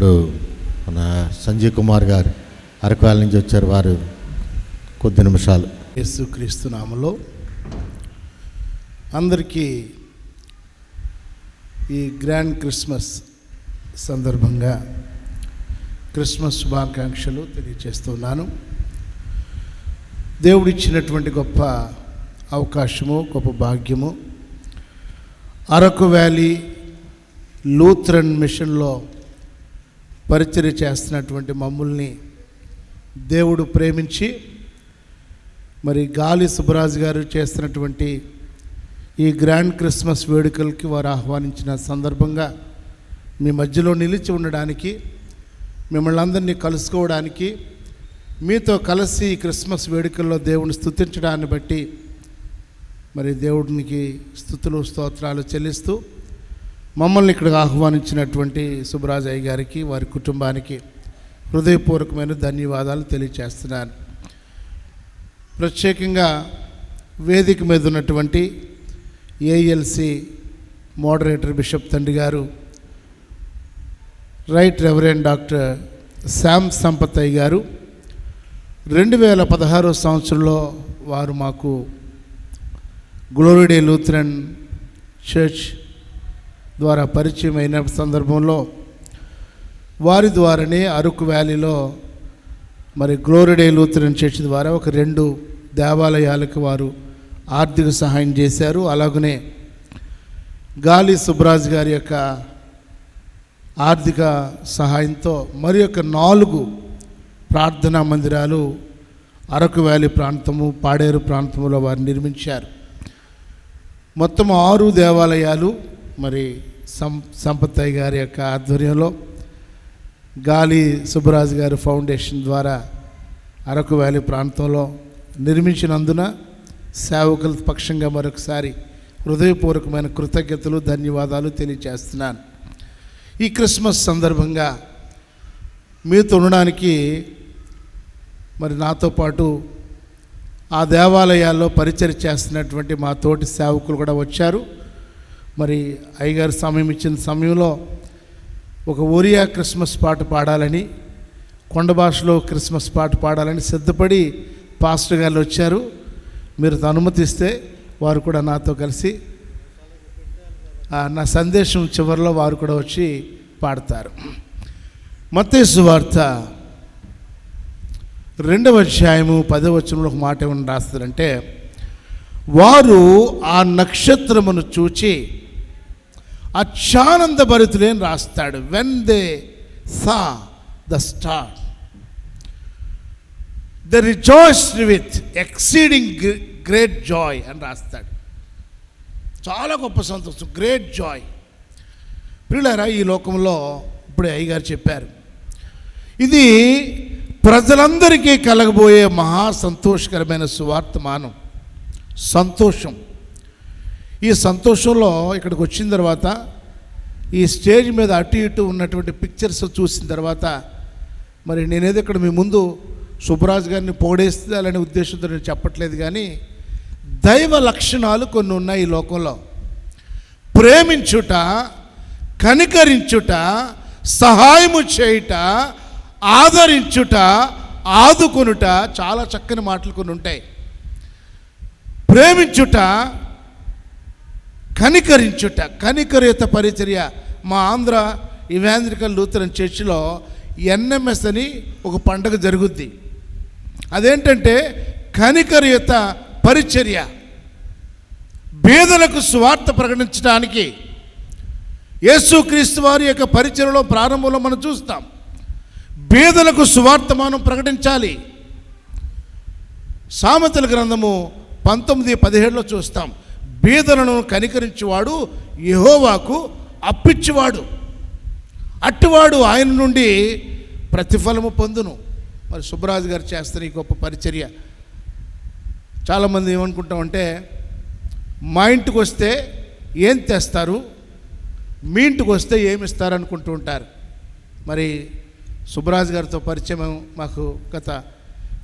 ఇప్పుడు మన సంజయ్ కుమార్ గారు అరకాల నుంచి వచ్చారు వారు కొద్ది నిమిషాలు. యేసుక్రీస్తు నామలో అందరికీ ఈ గ్రాండ్ క్రిస్మస్ సందర్భంగా క్రిస్మస్ శుభాకాంక్షలు తెలియజేస్తున్నాను. దేవుడిచ్చినటువంటి గొప్ప అవకాశము గొప్ప భాగ్యము అరకు వ్యాలీ లూథరన్ మిషన్లో పరిచర్య చేస్తున్నటువంటి మమ్మల్ని దేవుడు ప్రేమించి మరి గాలి సుబ్బరాజు గారు చేస్తున్నటువంటి ఈ గ్రాండ్ క్రిస్మస్ వేడుకలకి వారు ఆహ్వానించిన సందర్భంగా మీ మధ్యలో నిలిచి ఉండడానికి మిమ్మల్ని అందరినీ కలుసుకోవడానికి మీతో కలిసి ఈ క్రిస్మస్ వేడుకల్లో దేవుని స్థుతించడాన్ని బట్టి మరి దేవుడికి స్థుతులు స్తోత్రాలు చెల్లిస్తూ మమ్మల్ని ఇక్కడికి ఆహ్వానించినటువంటి సుబ్రాజయ్య గారికి వారి కుటుంబానికి హృదయపూర్వకమైన ధన్యవాదాలు తెలియచేస్తున్నాను. ప్రత్యేకంగా వేదిక మీద ఉన్నటువంటి ఏఎల్సి మోడరేటర్ బిషప్ తండ్రి గారు right reverend doctor Shyam Sampathaiah గారు రెండు వేల పదహారో సంవత్సరంలో వారు మాకు గ్లోరిడే లూథరన్ చర్చ్ ద్వారా పరిచయం అయిన సందర్భంలో వారి ద్వారానే అరకు వ్యాలీలో మరి గ్లోరిడే లూథరన్ చర్చ్ ద్వారా ఒక రెండు దేవాలయాలకు వారు ఆర్థిక సహాయం చేశారు. అలాగనే గాలి సుబ్రాజ్ గారి యొక్క ఆర్థిక సహాయంతో మరి యొక్క నాలుగు ప్రార్థనా మందిరాలు అరకు వ్యాలీ ప్రాంతము పాడేరు ప్రాంతంలో వారు నిర్మించారు. మొత్తం ఆరు దేవాలయాలు మరి సం సంపత్తయ్య గారి యొక్క ఆధ్వర్యంలో గాలి సుబ్బరాజు గారి ఫౌండేషన్ ద్వారా అరకు వ్యాలీ ప్రాంతంలో నిర్మించినందున సేవకుల పక్షంగా మరొకసారి హృదయపూర్వకమైన కృతజ్ఞతలు ధన్యవాదాలు తెలియజేస్తున్నాను. ఈ క్రిస్మస్ సందర్భంగా మీతో ఉండడానికి మరి నాతో పాటు ఆ దేవాలయాల్లో పరిచయం చేస్తున్నటువంటి మా తోటి సేవకులు కూడా వచ్చారు. మరి అయ్యగారు సమయం ఇచ్చిన సమయంలో ఒక ఒరియా క్రిస్మస్ పాట పాడాలని కొండ భాషలో క్రిస్మస్ పాట పాడాలని సిద్ధపడి పాస్టర్ గారు వచ్చారు. మీరు అనుమతిస్తే వారు కూడా నాతో కలిసి ఆ, నా సందేశం చివరిలో వారు కూడా వచ్చి పాడతారు. మత్తేసు వార్త రెండవ అధ్యాయము పదవ వచనంలో ఒక మాట ఏమని రాస్తారంటే వారు ఆ నక్షత్రమును చూచి అక్షానంద భరితులేని రాస్తాడు when they saw the star they rejoiced with exceeding great joy అని రాస్తాడు. చాలా గొప్ప సంతోషం గ్రేట్ జాయ్ పిల్లరా ఈ లోకంలో ఇప్పుడు అయ్యగారు చెప్పారు ఇది ప్రజలందరికీ కలగబోయే మహా సంతోషకరమైన సువార్తమానం సంతోషం. ఈ సంతోషంలో ఇక్కడికి వచ్చిన తర్వాత ఈ స్టేజ్ మీద అటు ఇటు ఉన్నటువంటి పిక్చర్స్ చూసిన తర్వాత మరి నేనేదో ఇక్కడ మీ ముందు సుబ్బరాజు గారిని పొగడేస్తాలనే ఉద్దేశంతో నేను చెప్పట్లేదు కానీ దైవ లక్షణాలు కొన్ని ఉన్నాయి ఈ లోకంలో. ప్రేమించుట కనికరించుట సహాయము చేయుట ఆదరించుట ఆదుకొనుట చాలా చక్కని మాటలు కొన్ని ఉంటాయి. ప్రేమించుట కనికరించుట కనికరిత పరిచర్య. మా ఆంధ్ర ఇవాంద్రికల్ లూథరన్ చర్చిలో ఎన్ఎంఎస్ అని ఒక పండగ జరుగుద్ది. అదేంటంటే కనికరిత పరిచర్య. బేదలకు స్వార్థ ప్రకటించడానికి యేసుక్రీస్తు వారి యొక్క పరిచయలో ప్రారంభంలో మనం చూస్తాం. బేదలకు సువార్తమానం ప్రకటించాలి. సామెతల గ్రంథము పంతొమ్మిది పదిహేడులో చూస్తాం. బీదలను కనికరించేవాడు యహోవాకు అప్పిచ్చేవాడు. అట్టివాడు ఆయన నుండి ప్రతిఫలము పొందును. మరి సుబ్బరాజు గారు చేస్తున్న ఈ గొప్ప పరిచర్య. చాలామంది ఏమనుకుంటామంటే మా ఇంటికి వస్తే ఏం తెస్తారు? మీ ఇంటికి వస్తే ఏమి ఇస్తారు అనుకుంటూ ఉంటారు. మరి సుబ్బరాజు గారితో పరిచయం మాకు గత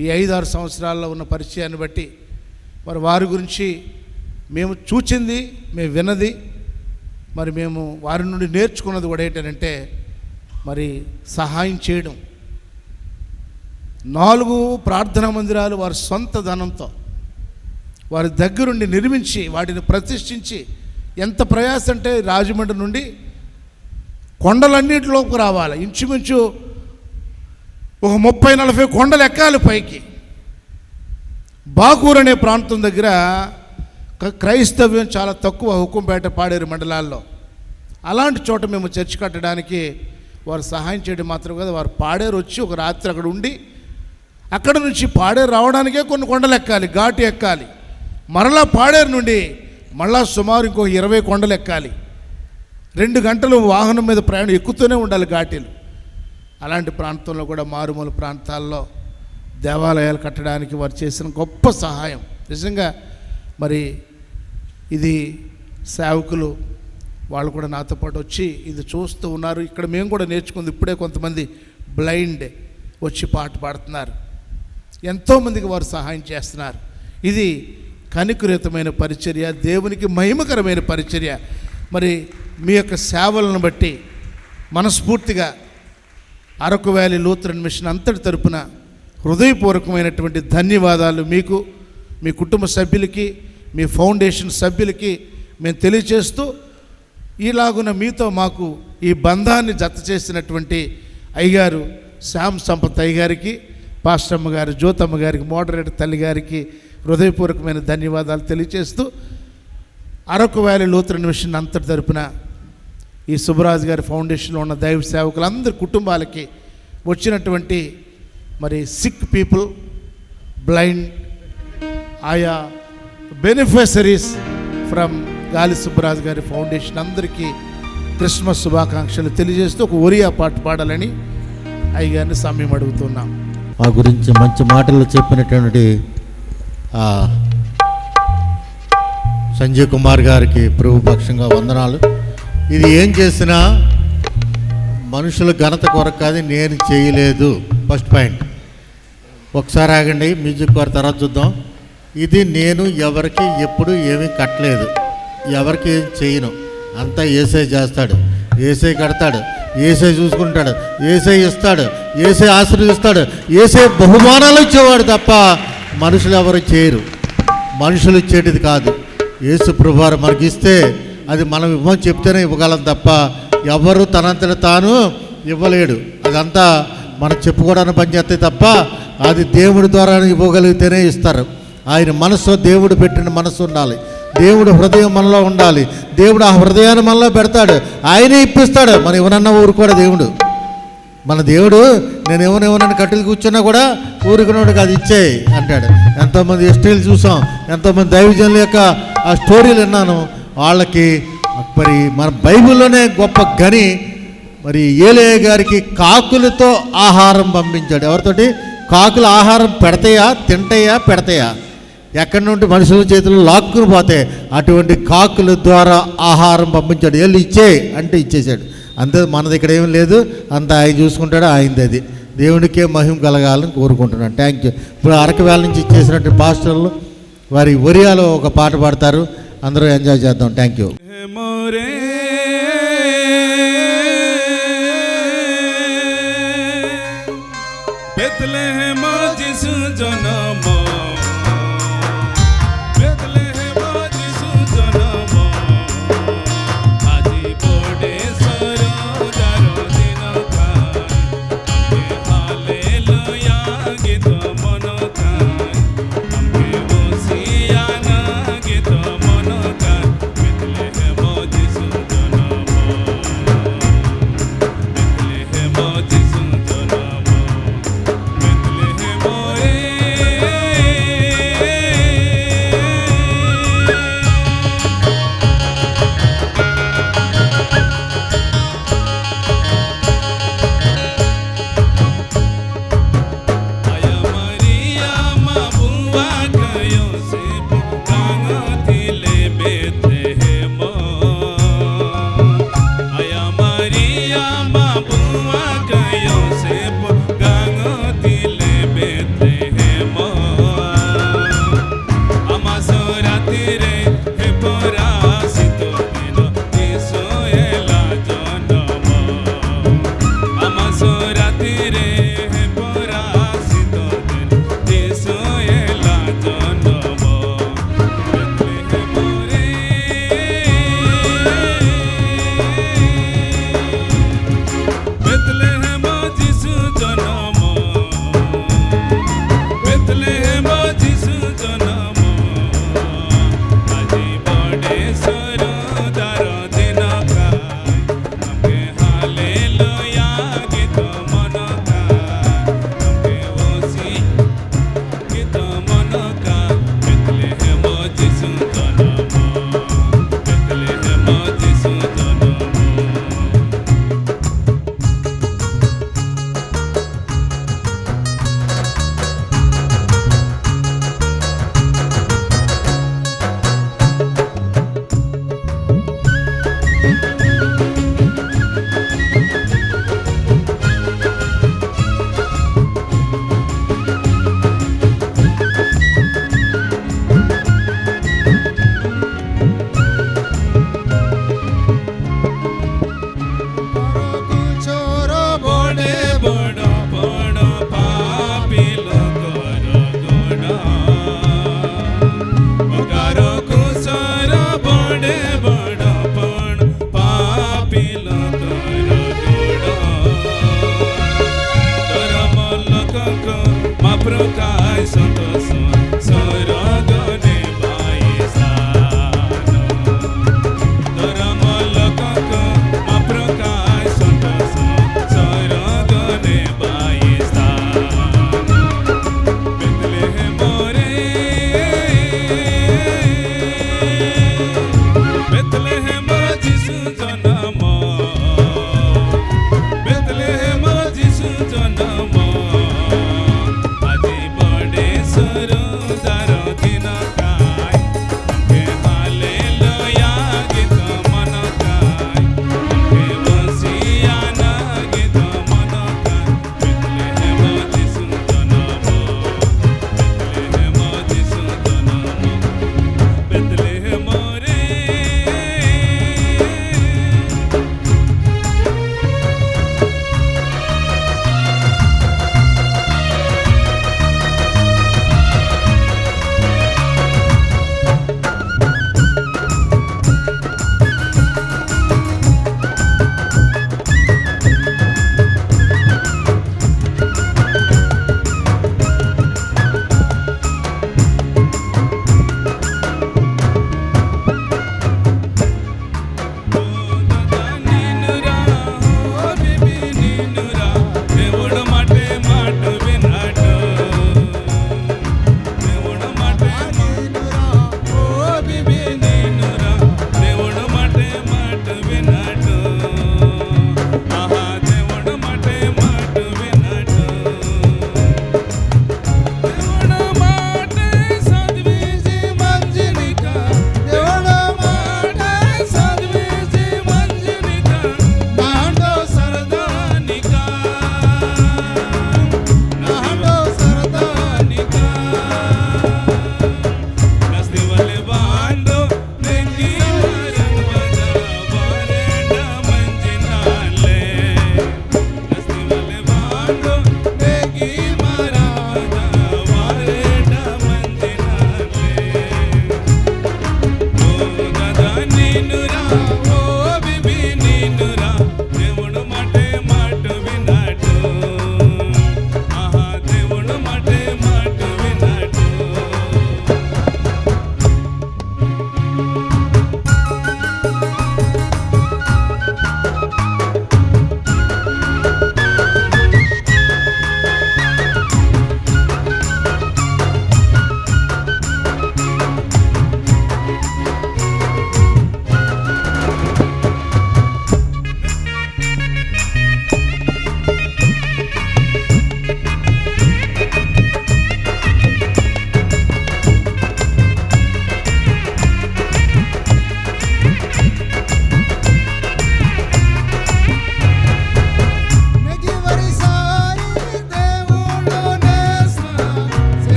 ఈ ఐదారు సంవత్సరాల్లో ఉన్న పరిచయాన్ని బట్టి మరి వారి గురించి మేము చూచింది మేము విన్నది మరి మేము వారి నుండి నేర్చుకున్నది కూడా ఏంటంటే మరి సహాయం చేయడం. నాలుగు ప్రార్థనా మందిరాలు వారి సొంత ధనంతో వారి దగ్గరుండి నిర్మించి వాటిని ప్రతిష్ఠించి ఎంత ప్రయాసం అంటే రాజమండ్రి నుండి కొండలన్నింటిలోకి రావాలి. ఇంచుమించు ఒక ముప్పై నలభై కొండలు ఎక్కాలి పైకి. బాకూర్ అనే ప్రాంతం దగ్గర క్రైస్తవ్యం చాలా తక్కువ హుకుంపేట పాడేరు మండలాల్లో. అలాంటి చోట మేము చర్చి కట్టడానికి వారు సహాయం చేయడం మాత్రం కాదు వారు పాడేరు వచ్చి ఒక రాత్రి అక్కడ ఉండి అక్కడ నుంచి పాడేరు రావడానికే కొన్ని కొండలు ఎక్కాలి ఘాటు ఎక్కాలి. మరలా పాడేరు నుండి మళ్ళా సుమారు ఇంకో ఇరవై కొండలు ఎక్కాలి. రెండు గంటలు వాహనం మీద ప్రయాణం ఎక్కుతూనే ఉండాలి ఘాటీలు. అలాంటి ప్రాంతంలో కూడా మారుమూల ప్రాంతాల్లో దేవాలయాలు కట్టడానికి వారు చేసిన గొప్ప సహాయం. నిజంగా మరి ఇది సేవకులు వాళ్ళు కూడా నాతో పాటు వచ్చి ఇది చూస్తూ ఉన్నారు. ఇక్కడ మేము కూడా నేర్చుకుంది ఇప్పుడే కొంతమంది బ్లైండ్ వచ్చి పాట పాడుతున్నారు. ఎంతోమందికి వారు సహాయం చేస్తున్నారు. ఇది కనికృతమైన పరిచర్య దేవునికి మహిమకరమైన పరిచర్య. మరి మీ యొక్క సేవలను బట్టి మనస్ఫూర్తిగా అరకు వ్యాలీ లూత్రన్ మిషన్ అంతటి తరపున హృదయపూర్వకమైనటువంటి ధన్యవాదాలు మీకు. మీ కుటుంబ సభ్యులకి మీ ఫౌండేషన్ సభ్యులకి మేము తెలియచేస్తూ ఈలాగున మీతో మాకు ఈ బంధాన్ని జత చేసినటువంటి అయ్యగారు శ్యామ్ సంపత్ అయ్యగారికి పాస్టమ్మ గారు జ్యోతమ్మ గారికి మోడరేటర్ తల్లి గారికి హృదయపూర్వకమైన ధన్యవాదాలు తెలియచేస్తూ అరకు వ్యాలీ లూత్ర మిషన్ అంతటి తరపున ఈ సుబ్బరాజు గారి ఫౌండేషన్లో ఉన్న దైవ సేవకులందరి కుటుంబాలకి వచ్చినటువంటి మరి సిక్ పీపుల్ బ్లైండ్ ఆయా బెనిఫిషరీస్ ఫ్రమ్ గాలి సుబ్బరాజు గారి ఫౌండేషన్ అందరికీ క్రిస్మస్ శుభాకాంక్షలు తెలియజేస్తూ ఒక ఒరియా పాట పాడాలని అయ్యగారిని సమయం అడుగుతున్నాం. మా గురించి మంచి మాటలు చెప్పినటువంటి సంజీవ్ సంజయ్ కుమార్ గారికి ప్రభు పక్షంగా వందనాలు. ఇది ఏం చేసినా మనుషుల ఘనత కొరకు కాదు నేను చేయలేదు. First point. ఒకసారి ఆగండి మ్యూజిక్ వారి తర్వాత చూద్దాం. ఇది నేను ఎవరికి ఎప్పుడు ఏమీ కట్టలేదు. ఎవరికి ఏం చేయను అంతా ఏసై చేస్తాడు. ఏసై కడతాడు. ఏసై చూసుకుంటాడు. ఏసై ఇస్తాడు. ఏసై ఆశీర్వదిస్తాడు. ఏసై బహుమానాలు ఇచ్చేవాడు తప్ప మనుషులు ఎవరు చేయరు. మనుషులు ఇచ్చేటిది కాదు. యేసు ప్రభువారు మనకి ఇస్తే అది మనం ఇవ్వమని చెప్తేనే ఇవ్వగలం తప్ప ఎవరు తనంతట తాను ఇవ్వలేడు. అదంతా మనం చెప్పుకోవడానికి పనిచేస్తే తప్ప అది దేవుడి ద్వారా ఇవ్వగలిగితేనే ఇస్తారు. ఆయన మనసు దేవుడు పెట్టిన మనసు ఉండాలి. దేవుడు హృదయం మనలో ఉండాలి. దేవుడు ఆ హృదయాన్ని మనలో పెడతాడు. ఆయనే ఇప్పిస్తాడు. మనం ఎవరన్నా ఊరుకోడు దేవుడు? మన దేవుడు నేను ఎవరిని ఎవరన్నా కట్టెలు కూర్చున్నా కూడా ఊరుకున్నాడు కాదు ఇచ్చేయి అంటాడు. ఎంతోమంది ఎస్టీలు చూసాం. ఎంతోమంది దైవజనుల యొక్క ఆ స్టోరీలు విన్నాను. వాళ్ళకి మరి మన బైబిల్లోనే గొప్ప గని మరి ఏలే గారికి కాకులతో ఆహారం పంపించాడు. ఎవరితోటి? కాకులు ఆహారం పెడతాయా? తింటాయా? పెడతాయా? ఎక్కడి నుండి మనుషుల చేతులు లాక్కుని పోతే అటువంటి కాకుల ద్వారా ఆహారం పంపించాడు. వెళ్ళి ఇచ్చే అంటే ఇచ్చేసాడు అంతే మనది ఇక్కడ ఏం లేదు. అంత ఆయన చూసుకుంటాడు ఆయనది అది. దేవునికే మహిమ కలగాలని కోరుకుంటున్నాను. థ్యాంక్ యూ ఇప్పుడు అరకవేళ నుంచి ఇచ్చేసినట్టు పాస్టర్లు వారి ఒరియాలో ఒక పాట పాడతారు. అందరూ ఎంజాయ్ చేద్దాం. Thank you branca, ai Santa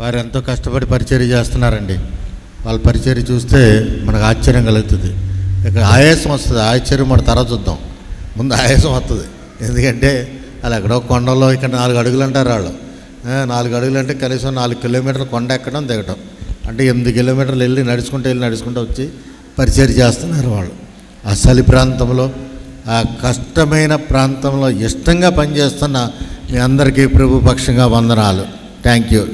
వారు ఎంతో కష్టపడి పరిచర్య చేస్తున్నారండి. వాళ్ళ పరిచర్య చూస్తే మనకు ఆశ్చర్యం కలుగుతుంది. ఇక్కడ ఆయాసం వస్తుంది. ఆశ్చర్యం మన తర్వాత చూద్దాం. ముందు ఆయాసం వస్తుంది. ఎందుకంటే వాళ్ళు ఎక్కడో కొండలో ఇక్కడ నాలుగు అడుగులు అంటారు వాళ్ళు. నాలుగు అడుగులు అంటే కనీసం నాలుగు కిలోమీటర్లు కొండ ఎక్కడం దిగటం. అంటే ఎనిమిది కిలోమీటర్లు వెళ్ళి నడుచుకుంటూ వెళ్ళి నడుచుకుంటూ వచ్చి పరిచయం చేస్తున్నారు వాళ్ళు. ఆ చలి ప్రాంతంలో ఆ కష్టమైన ప్రాంతంలో ఇష్టంగా పనిచేస్తున్న మీ అందరికీ ప్రభుపక్షంగా వందనాలు. Thank you